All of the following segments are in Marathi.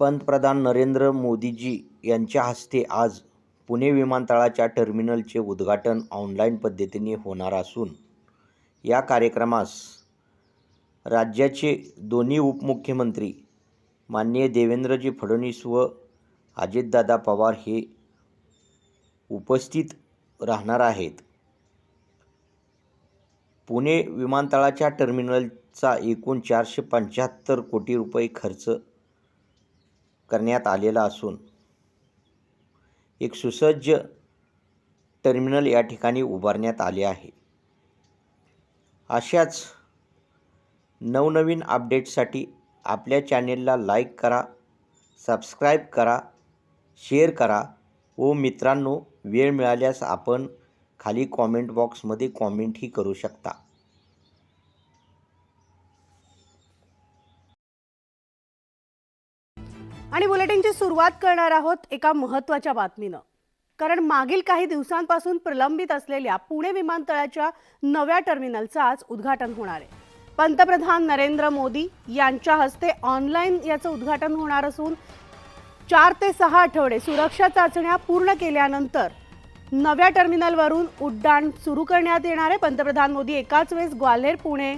पंतप्रधान नरेंद्र मोदीजी यांच्या हस्ते आज पुणे विमानतळाच्या टर्मिनलचे उद्घाटन ऑनलाईन पद्धतीने होणार असून या कार्यक्रमास राज्याचे दोन्ही उपमुख्यमंत्री माननीय देवेंद्रजी फडणवीस व अजितदादा पवार हे उपस्थित राहणार आहेत. पुणे विमानतळाच्या टर्मिनलचा एकूण चारशे पंच्याहत्तर कोटी रुपये खर्च करण्यात आलेला असून एक सुसज्ज टर्मिनल या ठिकाणी उभारण्यात आले आहे. अशाच नवनवीन अपडेट्ससाठी आपल्या चॅनेलला लाईक करा सबस्क्राईब करा शेअर करा व मित्रांनो वेळ मिळाल्यास आपण खाली कॉमेंट बॉक्समध्ये कॉमेंटही करू शकता. आणि बुलेटिनची सुरुवात करणार आहोत एका महत्त्वाच्या बातमीनं. कारण मागील काही दिवसांपासून प्रलंबित असलेल्या पुणे विमानतळाच्या नव्या टर्मिनलचं आज उद्घाटन होणार आहे. पंतप्रधान नरेंद्र मोदी यांच्या हस्ते ऑनलाईन याचं उद्घाटन होणार असून चार ते सहा आठवडे सुरक्षा चाचण्या पूर्ण केल्यानंतर नव्या टर्मिनलवरून उड्डाण सुरू करण्यात येणार आहे. पंतप्रधान मोदी एकाच वेळेस ग्वाल्हेर पुणे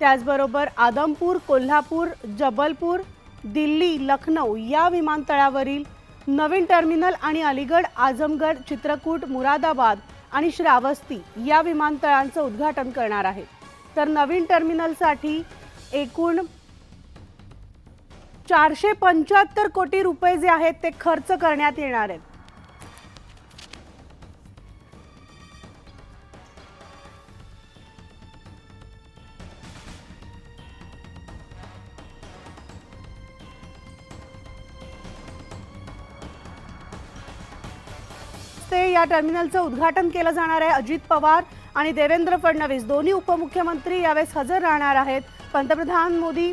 त्याचबरोबर आदमपूर कोल्हापूर जबलपूर दिल्ली लखनौ या विमानतळावरील नवीन टर्मिनल आणि अलीगड आझमगड चित्रकूट मुरादाबाद आणि श्रावस्ती या विमानतळांचं उद्घाटन करणार आहे. तर नवीन टर्मिनलसाठी एकूण चारशे पंच्याहत्तर कोटी रुपये जे आहेत ते खर्च करण्यात येणार आहेत. ते या टर्मिनलचं उद्घाटन केलं जाणार आहे अजित पवार आणि देवेंद्र फडणवीस. दोन्ही उपमुख्यमंत्री यावेळेस हजर राहणार आहेत. पंतप्रधान मोदी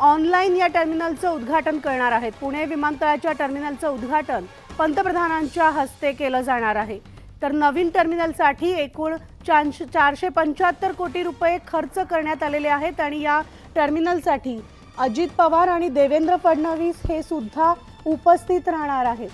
ऑनलाईन या टर्मिनलचं उद्घाटन करणार आहेत. पुणे विमानतळाच्या टर्मिनलचं उद्घाटन पंतप्रधानांच्या हस्ते केलं जाणार आहे. तर नवीन टर्मिनलसाठी एकूण चारशे चारशे पंच्याहत्तर कोटी रुपये खर्च करण्यात आलेले आहेत आणि या टर्मिनलसाठी अजित पवार आणि देवेंद्र फडणवीस हे सुद्धा उपस्थित राहणार आहेत.